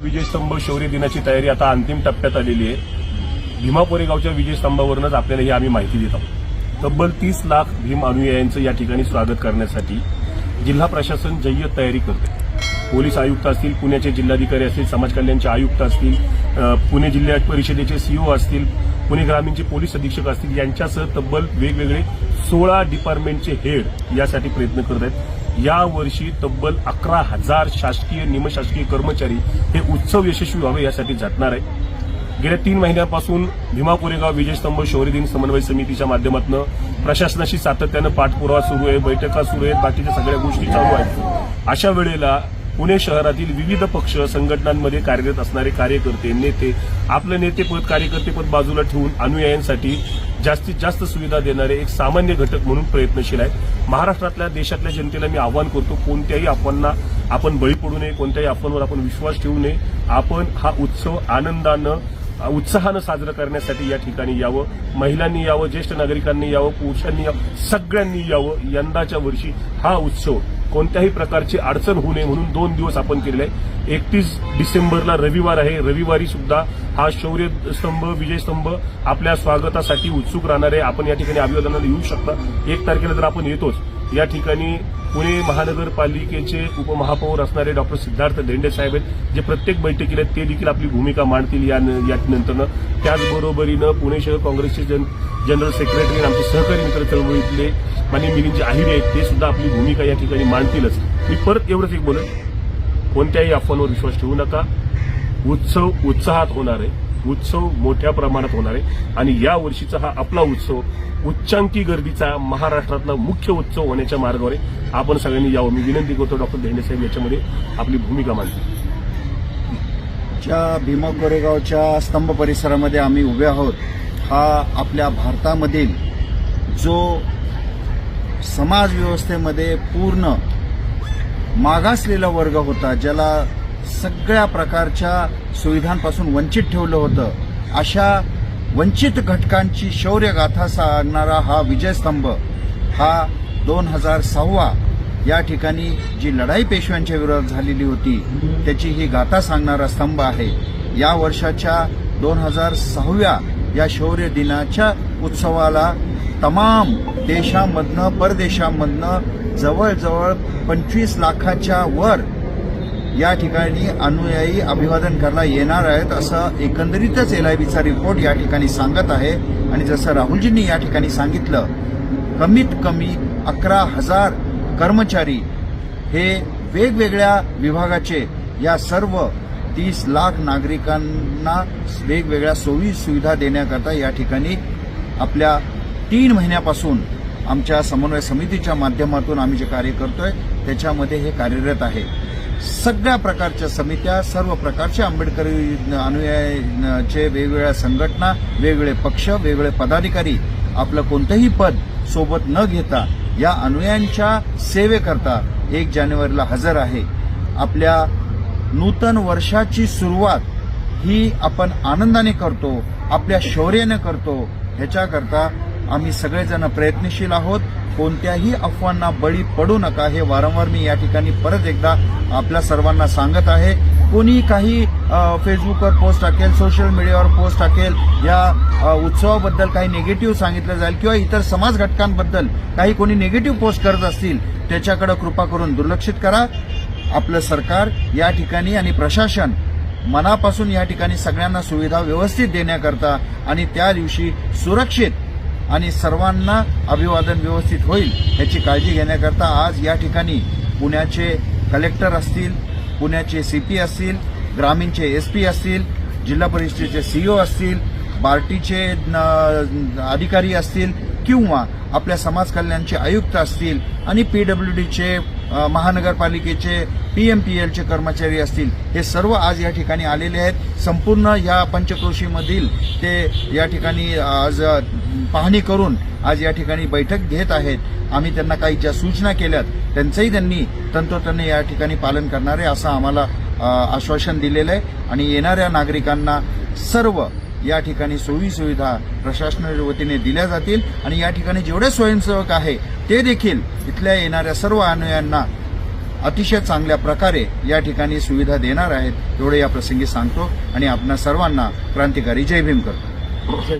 विजयस्तंभ शौर्य दिनाची तयारी आता अंतिम टप्प्यात आलेली आहे. भीमा कोरेगावच्या विजयस्तंभावरूनच आपल्याला ही आम्ही माहिती देत आहोत. तब्बल तीस लाख भीम अनुयायांचं या ठिकाणी स्वागत करण्यासाठी जिल्हा प्रशासन जय्यत तयारी करते पोलीस आयुक्त असतील पुण्याचे जिल्हाधिकारी असतील समाज कल्याणचे आयुक्त असतील पुणे जिल्हा परिषदेचे सीईओ असतील पुणे ग्रामीणचे पोलीस अधीक्षक असतील यांच्यासह तब्बल वेगवेगळे सोळा डिपार्टमेंटचे हेड यासाठी प्रयत्न करत आहेत. या वर्षी तब्बल अकरा हजार शासकीय निमशासकीय कर्मचारी हे उत्सव यशस्वी व्हावे यासाठी झटणार आहे गेल्या तीन महिन्यापासून भीमा कोरेगाव विजयस्तंभ शौर्य दिन समन्वय समितीच्या माध्यमातून प्रशासनाशी सातत्यानं पाठपुरावा सुरू आहे बैठका सुरू आहेत बाकीच्या सगळ्या गोष्टी चालू आहेत. अशा वेळेला पुणे शहरातील विविध पक्ष संघटनांमध्ये कार्यरत असणारे कार्यकर्ते नेते आपलं नेतेपद कार्यकर्तेपद बाजूला ठेवून अनुयायांसाठी जास्तीत जास्त सुविधा देणारे एक सामान्य घटक म्हणून प्रयत्नशील आहेत. महाराष्ट्रातल्या देशातल्या जनतेला मी आवाहन करतो कोणत्याही अफवांना आपण बळी पडू नये कोणत्याही अफवांवर आपण विश्वास ठेवू नये. आपण हा उत्सव आनंदानं उत्साहानं साजरं करण्यासाठी या ठिकाणी यावं. महिलांनी यावं ज्येष्ठ नागरिकांनी यावं पुरुषांनी यावं सगळ्यांनी यावं. यंदाच्या वर्षी हा उत्सव कोणत्याही प्रकारची अडचण होऊ नये म्हणून दोन दिवस आपण केलेले आहे. एकतीस डिसेंबरला रविवार आहे. रविवारी सुद्धा हा शौर्यस्तंभ विजयस्तंभ आपल्या स्वागतासाठी उत्सुक राहणार आहे. आपण या ठिकाणी अभिवादनाला येऊ शकता. एक तारखेला तर आपण येतोच या ठिकाणी पुणे महानगरपालिकेचे उपमहापौर असणारे डॉक्टर सिद्धार्थ धेंडे साहेब आहेत जे प्रत्येक बैठकीला आहेत, ते देखील आपली भूमिका मांडतील या यानंतरनं त्याचबरोबरीनं पुणे शहर काँग्रेसचे जन जनरल सेक्रेटरी आणि आमचे सहकारी मित्र चळवळीतले माननीय मिलिंदजी आहिरे आहेत ते सुद्धा आपली भूमिका या ठिकाणी मांडतीलच. मी परत एवढंच एक बोलत कोणत्याही अफवांवर विश्वास ठेवू नका. उत्सव उत्साहात होणार आहे. उत्सव मोठ्या प्रमाणात होणार आहे. आणि या वर्षीचा हा आपला उत्सव उच्चांकी गर्दीचा महाराष्ट्रातला मुख्य उत्सव होण्याच्या मार्गावर आहे. आपण सगळ्यांनी यावं. मी विनंती करतो डॉक्टर धेंडेसाहेब याच्यामध्ये आपली भूमिका मांडली ज्या भीमा कोरेगावच्या स्तंभ परिसरामध्ये आम्ही उभे आहोत हा आपल्या भारतामधील जो समाज व्यवस्थेमध्ये पूर्ण मागासलेला वर्ग होता ज्याला सगळ्या प्रकारच्या सुविधांपासून वंचित ठेवलं होतं अशा वंचित घटकांची शौर्यगाथा सांगणारा हा विजयस्तंभ हा दोन हजार सहावा या ठिकाणी जी लढाई पेशव्यांच्या विरोधात झालेली होती त्याची ही गाथा सांगणारा स्तंभ आहे. या वर्षाच्या दोन हजार सहाव्या या शौर्य दिनाच्या उत्सवाला तमाम देशामधनं परदेशामधनं जवळजवळ पंचवीस लाखाच्या वर या ठिकाणी अनुयायी अभिवादन करायला येणार आहेत असं एकंदरीतच एल आय बीचा रिपोर्ट या ठिकाणी सांगत आहे. आणि जसं राहुलजींनी या ठिकाणी सांगितलं कमीत कमी अकरा हजार कर्मचारी हे वेगवेगळ्या विभागाचे या सर्व तीस लाख नागरिकांना वेगवेगळ्या सोयी सुविधा देण्याकरता या ठिकाणी आपल्या तीन महिन्यापासून आमच्या समन्वय समितीच्या माध्यमातून आम्ही जे कार्य करतोय त्याच्यामध्ये हे कार्यरत आहे. सगळ्या प्रकारच्या समित्या सर्व प्रकारचे आंबेडकरी अनुयायाचे वेगवेगळ्या संघटना वेगवेगळे पक्ष वेगवेगळे पदाधिकारी आपलं कोणतंही पद सोबत न घेता या अनुयायांच्या सेवेकरता एक जानेवारीला हजर आहे. आपल्या नूतन वर्षाची सुरुवात ही आपण आनंदाने करतो आपल्या शौर्याने करतो ह्याच्याकरता आम्ही सगळेजण प्रयत्नशील आहोत. कोणत्याही अफवांना बळी पडू नका. हे वारंवार मी या ठिकाणी परत एकदा आपल्या सर्वांना सांगत आहे. कोणी काही फेसबुकवर पोस्ट टाकेल सोशल मीडियावर पोस्ट टाकेल या उत्सवाबद्दल काही निगेटिव्ह सांगितलं जाईल किंवा इतर समाज घटकांबद्दल काही कोणी निगेटिव्ह पोस्ट करत असतील त्याच्याकडे कृपा करून दुर्लक्षित करा. आपलं सरकार या ठिकाणी आणि प्रशासन मनापासून या ठिकाणी सगळ्यांना सुविधा व्यवस्थित देण्याकरता आणि त्या दिवशी सुरक्षित आणि सर्वांना अभिवादन व्यवस्थित होईल याची काळजी घेण्याकरता आज या ठिकाणी पुण्याचे कलेक्टर असतील पुण्याचे सीपी असतील ग्रामीणचे एसपी असतील जिल्हा परिषदेचे सीईओ असतील बार्टीचे न- अधिकारी असतील किंवा आपल्या समाज कल्याणचे आयुक्त असतील आणि पीडब्ल्यू डीचे महानगरपालिकेचे पीएमपीएलचे कर्मचारी असतील हे सर्व आज या ठिकाणी आलेले आहेत. संपूर्ण या पंचक्रोशीमधील ते या ठिकाणी आज पाहणी करून आज या ठिकाणी बैठक घेत आहेत. आम्ही त्यांना काही ज्या सूचना केल्यात त्यांचंही त्यांनी तंतोतंत या ठिकाणी पालन करणारे असं आम्हाला आश्वासन दिलेलं आहे. आणि येणाऱ्या नागरिकांना सर्व या ठिकाणी सोयी सुविधा प्रशासनाच्या वतीने दिल्या जातील. आणि या ठिकाणी जेवढे स्वयंसेवक आहे ते देखील इथल्या येणाऱ्या सर्व अनुयांना अतिशय चांगल्या प्रकारे या ठिकाणी सुविधा देणार आहेत एवढे या प्रसंगी सांगतो आणि आपणा सर्वांना क्रांतिकारी जय भीम करतो.